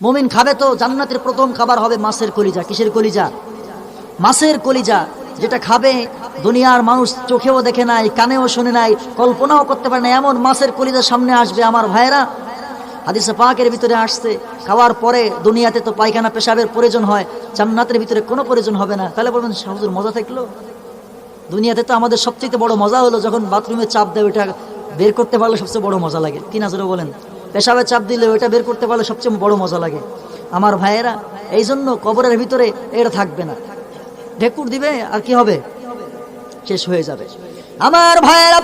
মুমিন খাবে তো জান্নাতের প্রথম খাবার হবে মাছের কলিজা। কিসের কলিজা? মাছের কলিজা, যেটা খাবে দুনিয়ার মানুষ চোখেও দেখে নাই, কানেও শুনে নাই, কল্পনাও করতে পারে না, এমন মাছের কলিজা সামনে আসবে আমার ভাইরা হাদিসে পাকের ভিতরে আসছে, খাওয়ার পরে দুনিয়াতে তো পায়খানা পেশাবের প্রয়োজন হয়, জান্নাতের ভিতরে কোনো প্রয়োজন হবে না। তাহলে বলবেন সাহুজুর মজা থাকল? দুনিয়াতে তো আমাদের সবচেয়ে বড় মজা হলো যখন বাথরুমে চাপ দেয় ওইটা বের করতে পারলে সবচেয়ে বড় মজা লাগে। কি নাজরে বলেন? পেশাবে চাপ দিলে ওইটা বের করতে পারলে সবচেয়ে বড় মজা লাগে। আমার ভাইয়েরা এই জন্য কবরের ভিতরে এটা থাকবে না। ঢেকুর দিবে, আর কি হবে? শেষ হয়ে যাবে। আমার ভাইয়েরা,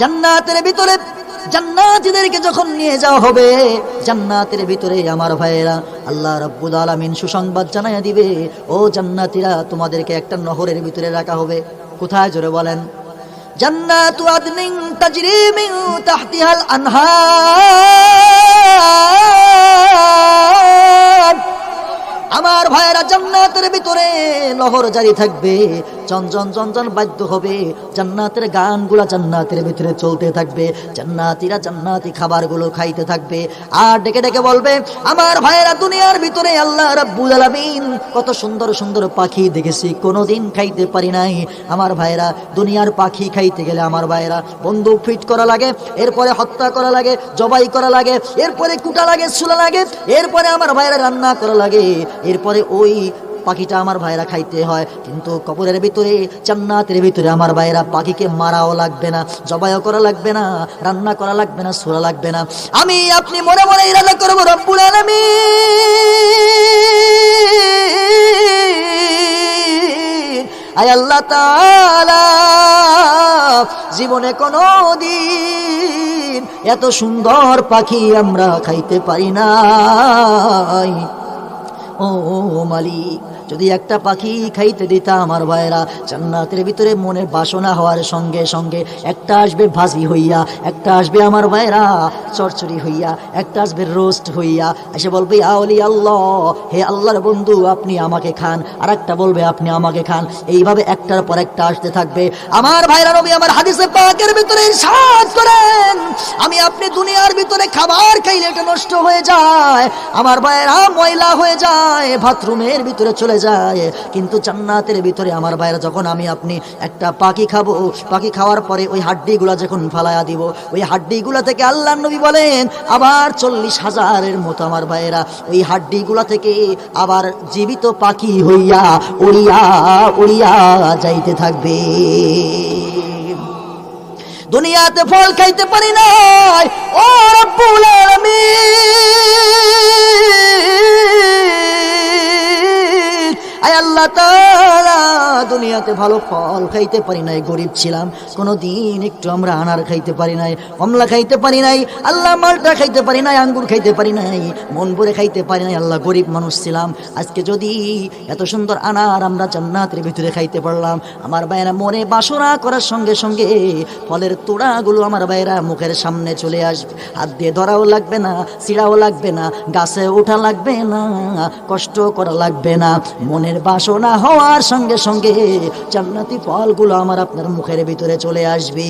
জান্নাতের ভিতরে জান্নাতীদেরকে যখন নিয়ে যাওয়া হবে, জান্নাতের ভিতরে আমার ভাইয়েরা, আল্লাহ রাব্বুল আলামিন সুসংবাদ জানাইয়া দিবে, ও জান্নাতীরা, তোমাদেরকে একটা নহরের ভিতরে রাখা হবে। কোথায়? জোরে বলেন। জান্নাতু আদনিন তাজরি মিন তাহতিহাল আনহার। আমার ভাইয়েরা জান্নাতের ভিতরে লহর জারি থাকবে। চঞ্চন চঞ্চন বাদ্য হবে। জান্নাতের গানগুলা জান্নাতের ভিতরে চলতে থাকবে। জান্নাতিরা জান্নাতি খাবারগুলো খাইতে থাকবে। আর ডেকে ডেকে বলবে, আমার ভাইয়েরা দুনিয়ার ভিতরে আল্লাহ রাব্বুল আলামিন কত সুন্দর সুন্দর পাখি দেখেছি। কোনোদিন খাইতে পারি নাই। আমার ভাইয়েরা, দুনিয়ার পাখি খাইতে গেলে আমার ভাইয়েরা বন্দুক ফিট করা লাগে, এরপরে হত্যা করা লাগে, জবাই করা লাগে, এরপরে কুটা লাগে, সুলা লাগে, এরপরে আমার ভাইয়েরা রান্না করা লাগে। এরপরে ওই পাখিটা আমার ভাইরা খাইতে হয়। কিন্তু কবরের ভিতরে, জান্নাতের ভিতরে আমার ভাইরা পাখিকে মারাও লাগবে না, জবাইও করা লাগবে না, রান্না করা লাগবে না সুরা লাগবে না। আমি আপনি মনে মনে ইরাদা করব, রব্বুল আলামিন। আয় আল্লাহ জীবনে কোনো দিন এত সুন্দর পাখি আমরা খাইতে পারি নাই। ও মালিক। যদি একটা পাখি খাইতে দিতা আমার ভাইরা জান্নাতের ভিতরে মনের বাসনা হওয়ার সঙ্গে সঙ্গে একটা আসবে ভাজি হইয়া, একটা আসবে আমার ভাইরা চরচড়ি হইয়া, একটা আসবে রোস্ট হইয়া। এসে বলবে আওলি আল্লাহ, হে আল্লাহর বন্ধু, আপনি আমাকে খান। আর একটা বলবে, আপনি আমাকে খান। এইভাবে একটার পর একটা আসতে থাকবে। আমার ভাইরা নবী আমার হাদিসে পাকের ভিতরে সাজ করেন, আমি আপনি দুনিয়ার ভিতরে খাবার খাইলে এটা নষ্ট হয়ে যায়, আমার ভাইরা ময়লা হয়ে যায়, বাথরুমের ভিতরে চলে যায়। কিন্তু জান্নাতের ভিতরে আমার ভাইরা যখন আমি আপনি একটা পাখি খাব, পাখি খাওয়ার পরে ওই হাড্ডিগুলা যখন ফালায়া দিব, ওই হাড্ডিগুলা থেকে আল্লাহ নবী বলেন, আবার চল্লিশ হাজারের মতো আমার ভাইয়েরা, ওই হাড্ডিগুলা থেকে আবার জীবিত পাখি হইয়া উড়িয়া উড়িয়া যাইতে থাকবে। দুনিয়াতে ফল খাইতে পারি নাই, ও রব্বুল আলামিন। আয় আল্লাহ তাআলা দুনিয়াতে ভালো ফল খাইতে পারি নাই, গরিব ছিলাম। কোনো দিন একটু আমরা আনার খাইতে পারি নাই, কমলা খাইতে পারি নাই, আল্লাহ মালটা খাইতে পারি নাই, আঙ্গুর খাইতে পারি নাই, মন ভরে খাইতে পারি নাই, আল্লাহ গরিব মানুষ ছিলাম। আজকে যদি এত সুন্দর আনার আমরা জান্নাতের ভিতরে খাইতে পারলাম, আমার ভাইয়েরা মনে বাসনা করার সঙ্গে সঙ্গে ফলের তোড়াগুলো আমার ভাইয়েরা মুখের সামনে চলে আসবে। হাত দিয়ে ধরাও লাগবে না, ছিঁড়াও লাগবে না, গাছে ওঠা লাগবে না, কষ্ট করা লাগবে না। মনের বাসনা হওয়ার সঙ্গে সঙ্গে জান্নাতি ফলগুলো আমার আপনার মুখের ভিতরে চলে আসবে।